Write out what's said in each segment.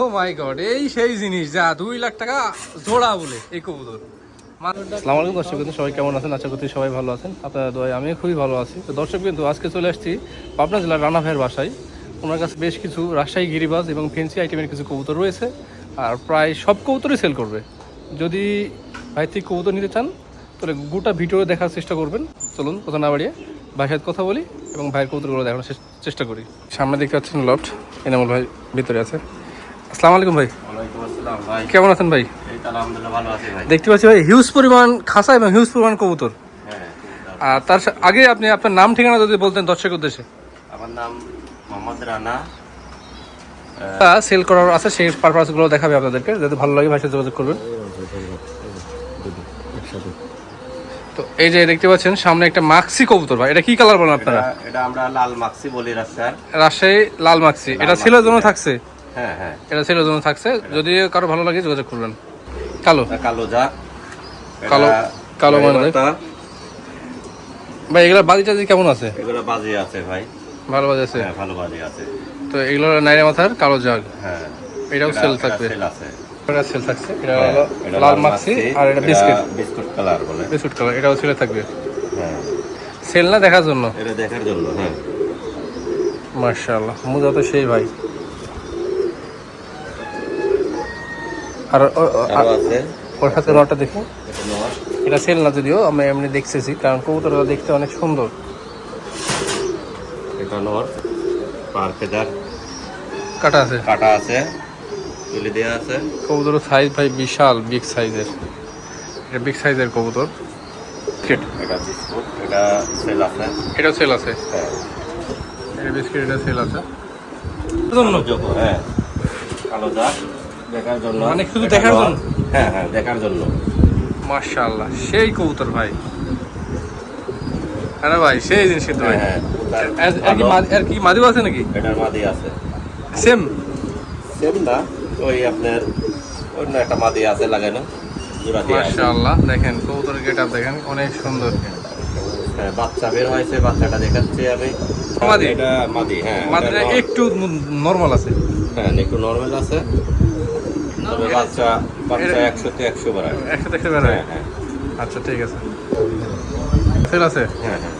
ও মাই god এই সেই জিনিস যা দুই লাখ টাকা জোড়া বলে, এই কবুতর। আসসালামু আলাইকুম, দর্শক বিন্দু, সবাই কেমন আছেন? আশা সবাই ভালো আছেন। আপনারা দোয়ায় আমি খুবই ভালো আছি। তো দর্শক বিন্দু, আজকে চলে আসছি পাবনা জেলার রানা ভাইয়ের বাসায়। ওনার কাছে বেশ কিছু রাজশাহী গিরিবাজ এবং ফেন্সি আইটেমের কিছু কবুতর রয়েছে আর প্রায় সব কবুতরই সেল করবে। যদি ভাই থেকে কবুতর নিতে চান, তাহলে গোটা ভিডিও দেখার চেষ্টা করবেন। চলুন, কথা না বাড়িয়ে ভাইয়ের সাথে কথা বলি এবং ভাইয়ের কবুতরগুলো দেখানোর চেষ্টা করি। সামনে দেখতে পাচ্ছেন লফট এনামুল ভাই ভিতরে আছে। আসসালামু আলাইকুম ভাই। ভাই। কেমন আছেন ভাই? দেখতে পাচ্ছি ভাই হিউজ পরিমাণ খাসা এবং হিউজ পরিমাণ কবুতর। হ্যাঁ আর তার আগে আপনি আপনার নাম ঠিকানা যদি বলতেন দর্শকের উদ্দেশ্যে। আমার নাম মোহাম্মদ রানা। সেল করার আছে সেই পারপাসগুলো দেখাবে আপনাদেরকে। যাতে ভালো লাগে ভাষায় যোগাযোগ করবেন। তো এই যে দেখতে পাচ্ছেন সামনে একটা মাক্সি কবুতর ভাই। এটা কি কালার বলেন আপনারা? এটা- আমরা লাল মাক্সি বলি রাস্তার রাজশাহী লাল মাক্সি এটা ছেলের জন্য থাকছে? হ্যাঁ হ্যাঁ। এটা ছেলের জন্য থাকছে। যদি কারও ভালো লাগে যোগাযোগ করবেন। কালো। কালো যা। কালো- কালো মানে ভাই এগুলো বাজি টাজি কেমন আছে? এগুলো বাজি আছে ভাই। ভালো বাজি আছে? হ্যাঁ ভালো বাজি আছে। তো এগুলো নাইরা মাথার কালো জাগ। হ্যাঁ। এটাও সেল থাকবে। সেল আছে। এটা সেল থাকছে। এটা হ্যাঁ, হলো লাল মাক্সি আর এটা বিস্কিট বিস্কুট কালার বলে। বিস্কুট কালার এটাও সেলে থাকবে। হ্যাঁ। সেল না দেখার জন্য? এটা দেখার জন্য হ্যাঁ। মার্শাল্লাহ মুজা তো সেই ভাই। আর ও- ও- আছে। ওর সাথে নটা দেখি। এটা এটা সেল না যদিও আমি এমনি দেখতেছি কারণ কবুতরটা দেখতে অনেক সুন্দর। এটা নেওয়ার পার ফেদার কাটা আছে? কাটা আছে তুলে দেওয়া আছে। কবুতর সাইজ ভাই বিশাল বিগ সাইজের এটা বিগ সাইজের কবুতর। এটা বিস্কুট এটা সেল আছে। এটাও সেল আছে? হ্যাঁ। এটা বিস্কিট এটা সেল আছে? জোকো, হ্যাঁ। কালো দাগ। দেখার জন্য। মানে শুধু দেখার জন্য? হ্যাঁ হ্যাঁ দেখার জন্য। মার্শাল্লাহ সেই কবুতর ভাই। আরে ভাই সেই জিনিস কিন্তু ভাই। হ্যাঁ হ্যাঁ এর কি মা- এর কি মাদিও আছে নাকি? এটার মাদি আছে। সেম? সেম না ওই আপনার অন্য একটা মাদি আছে লাগানো। মার্শাল্লাহ দেখেন কবুতরের গেট দেখেন অনেক সুন্দর। হ্যাঁ বাচ্চা বের হয়েছে বাচ্চাটা দেখাচ্ছি আমি। মাদি? এটা মাদি হ্যাঁ মাদিটা একটু নর্মাল আছে। হ্যাঁ একটু নর্মাল আছে। তবে বাচ্চা বাচ্চা একশো একশো বাড়ায়? হ্যাঁ হ্যাঁ। আচ্ছা ঠিক আছে। সেল আছে? হ্যাঁ হ্যাঁ।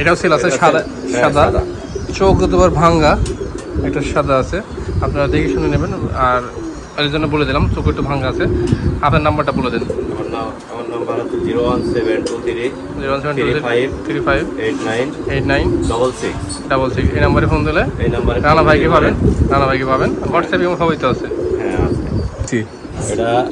এটাও সেল আছে সাদা হ্যাঁ, সাদা। সাদা। চোখ দুবার ভাঙ্গা একটা সাদা আছে। আপনারা দেখে শুনে নেবেন আর এর জন্য বলে দিলাম চোখ একটু ভাঙ্গা আছে। আপনার নাম্বারটা বলে দিন। আমার নাম আমার নাম্বার হচ্ছে zero one seven two three zero one seven. Three five eight nine eight nine double six. Double six. এই নাম্বারে ফোন দিলে এই নাম্বারে রানা ভাইকে পাবেন রানা ভাইকে পাবেন। হোয়াটসঅ্যাপে এবং সবাই তো আছে। এটা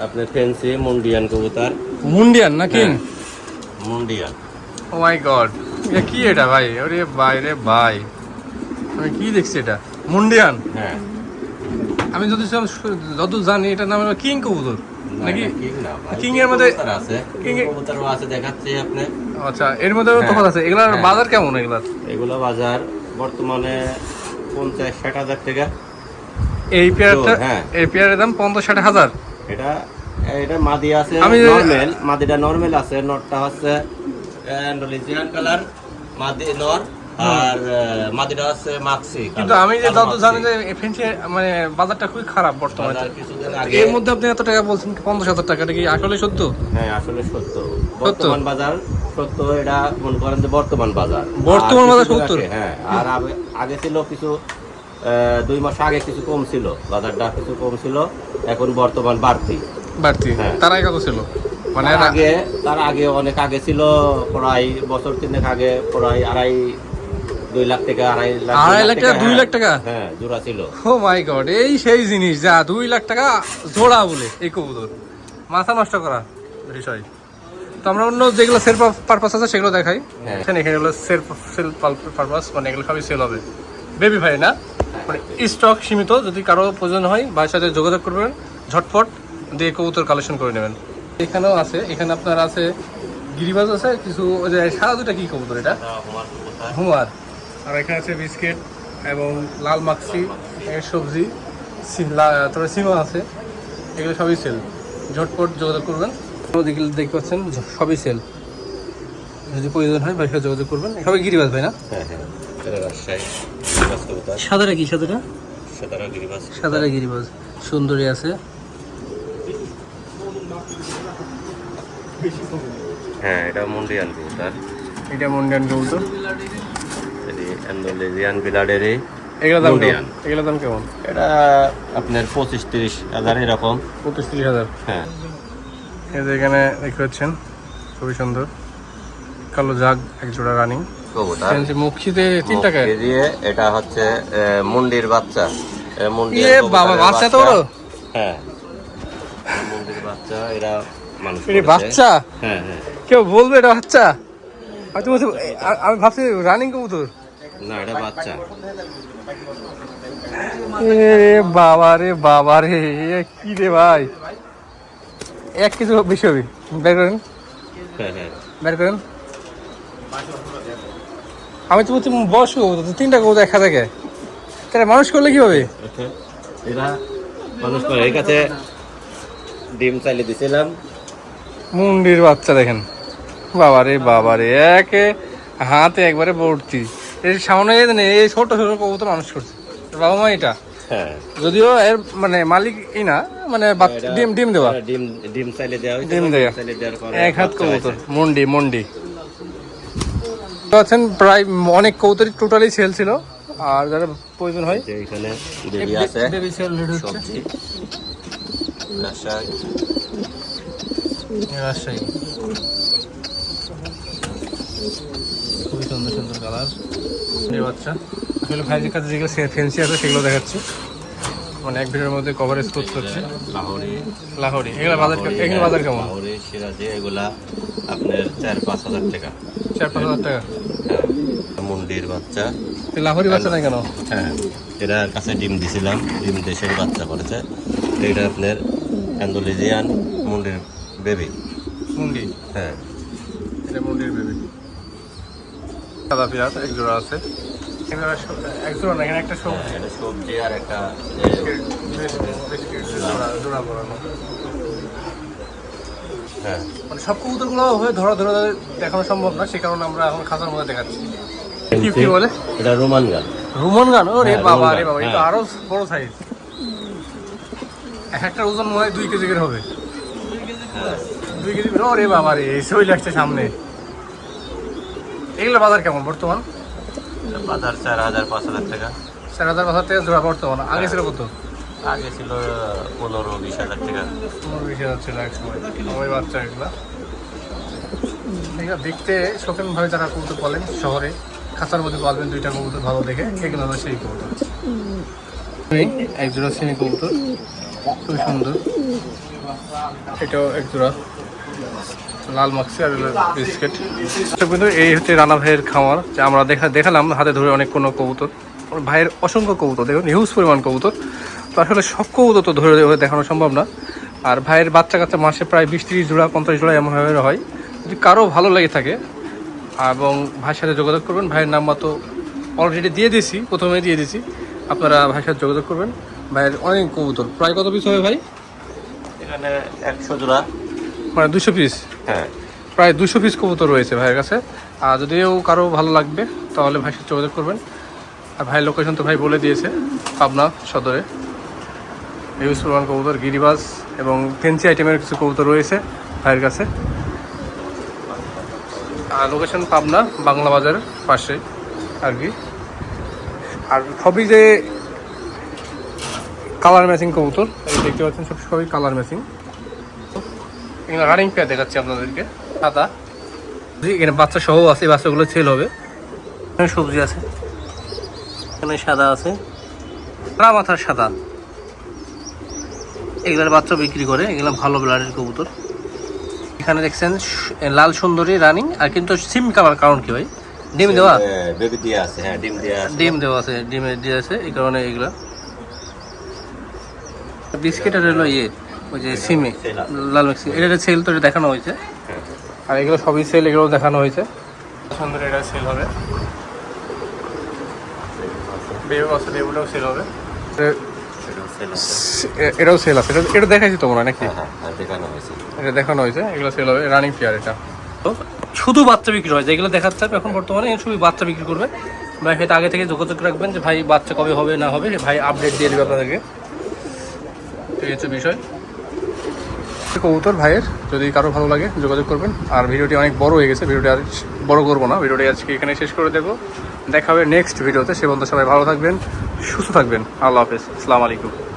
আপনার ফেন্সি মুন্ডিয়ান কবুতর। মুন্ডিয়ান না কিং? মুন্ডিয়ান। ও মাই গড এটা কি এটা ভাই? ওরে ভাই রে ভাই। আমি কি দেখছি এটা? মুন্ডিয়ান? হ্যাঁ। আমি যদি সব যত জানি এটা নাম কিং কবুতর। নাকি? কিং এর মধ্যে- আছে। এ- কবুতরও আছে দেখাচ্ছি আপনি আচ্ছা এর মধ্যে হ্যাঁ। তফাৎ আছে। এগুলার হ্যাঁ। বাজার কেমন এগুলার? এগুলো বাজার বর্তমানে পঞ্চাশ ষাট হাজার টাকা। এই পেয়ারটা হ্যাঁ। এই পেয়ারের দাম পঞ্চাশ ষাট হাজার। এটা এটা মাদি আছে নরমাল। মাদিটা নরমাল আছে নরটা হচ্ছে ইন্ডোনেশিয়ান কালার মাদি নর আর মাদিটা হচ্ছে মাক্সি কিন্তু আমি যে যত জানি যে ফেন্সি মানে বাজারটা খুবই খারাপ বর্তমানে। এর মধ্যে আপনি এত টাকা বলছেন পঞ্চাশ হাজার টাকা? কি আসলে সত্য? হ্যাঁ আসলে সত্য। বর্তমান বাজার সত্য এটা মনে করেন যে বর্তমান বাজার। বর্তমান বাজার কিছুদিন 70? আগে, হ্যাঁ আর আগে- ছিল কিছু দুই মাস আগে কিছু কম ছিল বাজারটা কিছু কম ছিল এখন বর্তমান বাড়তি। বাড়তি। হ্যাঁ। তারাই কত ছিল? মানে আগে তার আগে অনেক আগে ছিল প্রায় বছর তিনেক আগে প্রায় আড়াই দুই লাখ টাকা আড়াই লাখ আড়াই লাখ টাকা, দুই হ্যাঁ, লাখ টাকা? হ্যাঁ জোড়া ছিল। ও মাই গড এই সেই জিনিস যা দুই লাখ টাকা জোড়া বলে এই কবুতর। মাথা নষ্ট করা বিষয়। তো আমরা অন্য যেগুলো সেল পারপাস আছে সেগুলো দেখাই। হ্যাঁ। এখানে হলো সেল সেল পারপাস মানে এগুলো সবই সেল হবে। বেবি ভাই না? মানে স্টক সীমিত যদি কারও প্রয়োজন হয় ভাইয়ের সাথে যোগাযোগ করবেন ঝটফট দিয়ে কবুতর কালেকশন করে নেবেন। এখানেও আছে এখানে আপনার আছে গিরিবাজ আছে কিছু ওই যে সাদা দুটা কি কবুতর এটা? হুমার আর এখানে আছে বিস্কিট এবং লাল মাক্সি সবজি তারপরে সিমা আছে। এগুলো সবই সেল ঝটপট যোগাযোগ করবেন। যেগুলো দেখতে পাচ্ছেন সবই সেল যদি প্রয়োজন হয় ভাইয়ের সাথে যোগাযোগ করবেন। সবাই গিরিবাজ ভাই না? হ্যাঁ হ্যাঁ। এটা রাজশাহী রাজকবিতা সাদাটা কি গিরিবাস সাদারা গিরিবাজ। সুন্দরী আছে। হ্যাঁ এটা মুন্ডিয়ান কবুতর। এটা মন্ডিয়ান কবুতর। অ্যান্ডোলেজিয়ান এগুলো দাম Mundian। কেমন এগুলো দাম কেমন? এটা আপনার পঁচিশ তিরিশ হাজার এরকম। পঁচিশ তিরিশ হাজার? হ্যাঁ। এই যে এখানে দেখতে পাচ্ছেন খুবই সুন্দর। কালো জাগ এক জোড়া রানিং কবুতর। মুখিতে তিন দিয়ে এটা হচ্ছে মুন্ডির বাচ্চা। মুন্ডির ইয়ে বাবা, বাচ্চা তো হ্যাঁ। মুন্ডির বাচ্চা এরা মানুষ বাচ্চা? হ্যাঁ হ্যাঁ। কেউ বলবে এটা বাচ্চা? আমি ভাবছি রানিং কবুতর। না এটা বাচ্চা। এ বাবা রে বাবা রে কি রে ভাই? এক কিছু বেশি হবে। বের করেন। হ্যাঁ। বের করেন। আমি তো বলছি তো তিনটা কবুতর দেখা থাকে তাহলে মানুষ করলে কি হবে আচ্ছা, এরা মানুষ করে। কাছে ডিম চালিয়ে দিছিলাম। মুন্ডির বাচ্চা দেখেন। বাবা রে বাবা রে একে হাতে একবারে ভর্তি। এর সামনে এই এই ছোট ছোট কবুতর মানুষ করছে। বাবা মা এটা। হ্যাঁ। যদিও এর মানে মালিক ই না মানে ডিম ডিম দেওয়া। ডিম ডিম চালিয়ে দেওয়া ডিম পরে এক হাত কবুতর। মন্ডি মন্ডি। আছেন প্রায় অনেক কবুতরই টোটালি সেল ছিল। আর যারা প্রয়োজন হয় যে এখানে বেবি আছে বেবি সেল রেডি হচ্ছে। সবজি। রাজশাহী। রাজশাহী। খুবই সুন্দর সুন্দর কালার বাচ্চা। আসলে ভাইয়ের কাছে যেগুলো ফেন্সি আছে সেগুলো দেখাচ্ছি। মানে এক ভিডিওর মধ্যে কভারেজ করতে হচ্ছে। লাহোরি। লাহোরি এগুলো বাজার এখানে বাজার কেমন? লাহোরি সিরাজি এগুলা আপনার চার পাঁচ হাজার টাকা। চার পাঁচ হাজার টাকা? হ্যাঁ। মুন্ডির বাচ্চা। লাহোরি বাচ্চা নাই কেন? হ্যাঁ এরা কাছে ডিম দিছিলাম ডিম দেশের বাচ্চা করেছে। এটা আপনার অ্যান্ডোলেজিয়ান মুন্ডির বেবি মুন্ডি? হ্যাঁ। এটা মুন্ডির বেবি সাদা পিঁয়াজ এক জোড়া আছে। এখানে একটা হ্যাঁ, এটা সবজি আর একটা জোড়া জোড়া করানো হ্যাঁ। মানে সব কবুতরগুলো হয়ে ধরা ধরা দেখানো সম্ভব না সে কারণে আমরা এখন খাতার মধ্যে দেখাচ্ছি। কি কি বলে? এটা রোমান গান। রুমন গান? ও রে হ্যাঁ, বাবা রে বাবা এটা হ্যাঁ। আরও বড় সাইজ এক একটা ওজন মনে হয় দুই কেজি করে হবে। দুই কেজি ও রে বাবা রে আসছে সামনে। এগুলো বাজার কেমন বর্তমান? বাজার চার হাজার পাঁচ হাজার টাকা। চার হাজার থেকে জোড়া বর্তমান আগে ছিল কত? আগে ছিল পনেরো বিশ হাজার টাকা। পনেরো বিশ হাজার ছিল এক সময় বাচ্চা এগুলা। এগুলা দেখতে শৌখিন ভাবে যারা কবুতর বলেন শহরে খাঁচার মধ্যে পালবেন দুইটা কবুতর ভালো দেখে এগুলো হলো সেই কবুতর? এক জোড়া সেমি কবুতর খুব সুন্দর। এটাও এক জোড়া। লাল মাক্সি আর বিস্কিট। কিন্তু এই হচ্ছে রানা ভাইয়ের খামার, যে আমরা দেখা দেখালাম হাতে ধরে অনেক কোনো কবুতর। ভাইয়ের অসংখ্য কবুতর, দেখুন হিউজ পরিমাণ কবুতর। তো আসলে সব কবুতর তো ধরে দেখানো সম্ভব না। আর ভাইয়ের বাচ্চা কাচ্চা মাসে প্রায় বিশ তিরিশ জোড়া, পঞ্চাশ জোড়া এমনভাবে হয়। যদি কারও ভালো লেগে থাকে, এবং ভাইয়ের সাথে যোগাযোগ করবেন, ভাইয়ের নাম্বার তো অলরেডি দিয়ে দিয়েছি, প্রথমে দিয়ে দিয়েছি। আপনারা ভাইয়ের সাথে যোগাযোগ করবেন। ভাইয়ের অনেক কবুতর। প্রায় কত পিস হবে ভাই? এখানে একশো জোড়া। মানে দুশো পিস হ্যাঁ। প্রায় দুশো পিস কবুতর রয়েছে ভাইয়ের কাছে। আর যদিও কারও ভালো লাগবে তাহলে ভাই সাথে যোগাযোগ করবেন। আর ভাইয়ের লোকেশন তো ভাই বলে দিয়েছে পাবনা সদরে। হিউজ পরিমাণ কবুতর গিরিবাস এবং ফেন্সি আইটেমের কিছু কবুতর রয়েছে ভাইয়ের কাছে। আর লোকেশন পাবনা বাংলা বাজারের পাশে আর কি। আর সবই যে কালার ম্যাচিং কবুতর দেখতে পাচ্ছেন সব সবই কালার ম্যাচিং এখানে রানিং পেয়ার দেখাচ্ছি আপনাদেরকে সাদা। এখানে বাচ্চা সহ আছে বাচ্চাগুলো সেল হবে। এখানে সবজি আছে এখানে সাদা আছে। মাথার সাদা। এগুলার বাচ্চা বিক্রি করে এগুলো ভালো ব্লাডের কবুতর। এখানে দেখছেন লাল সুন্দরী রানিং আর কিন্তু সিম কালার কারণ কি ভাই? ডিম দেওয়া? বেবি দিয়ে আছে হ্যাঁ ডিম দেওয়া আছে। ডিম দেওয়া আছে ডিমে দিয়ে আছে এই কারণে এগুলা। বিস্কিট আর হলো ইয়ে। ওই যে সিমে লাল মিক্সি এটা সেল তো এটা দেখানো হয়েছে। হ্যাঁ। আর এগুলো সবই সেল এগুলো দেখানো হয়েছে। সুন্দর এটা সেল হবে। বেবু বেবুটাও সেল হবে। এটাও সেল আছে। এটা দেখাইছি তো মনে নাকি? হ্যাঁ হ্যাঁ এটা দেখানো হয়েছে এগুলো সেল হবে। রানিং পেয়ার এটা। শুধু বাচ্চা বিক্রি হয় যেগুলো দেখাচ্ছে এখন বর্তমানে শুধু বাচ্চা বিক্রি করবে। ভাই সেটা আগে থেকে যোগাযোগ রাখবেন যে ভাই বাচ্চা কবে হবে না হবে ভাই আপডেট দিয়ে দেবে আপনাদেরকে। এই হচ্ছে বিষয়। কবুতর ভাইয়ের, যদি কারও ভালো লাগে যোগাযোগ করবেন। আর ভিডিওটি অনেক বড় হয়ে গেছে, ভিডিওটি আর বড় করব না। ভিডিওটি আজকে এখানে শেষ করে দেবো। দেখা হবে নেক্সট ভিডিওতে। সে বন্ধু সবাই ভালো থাকবেন, সুস্থ থাকবেন। আল্লাহ হাফেজ। আসসালামু আলাইকুম।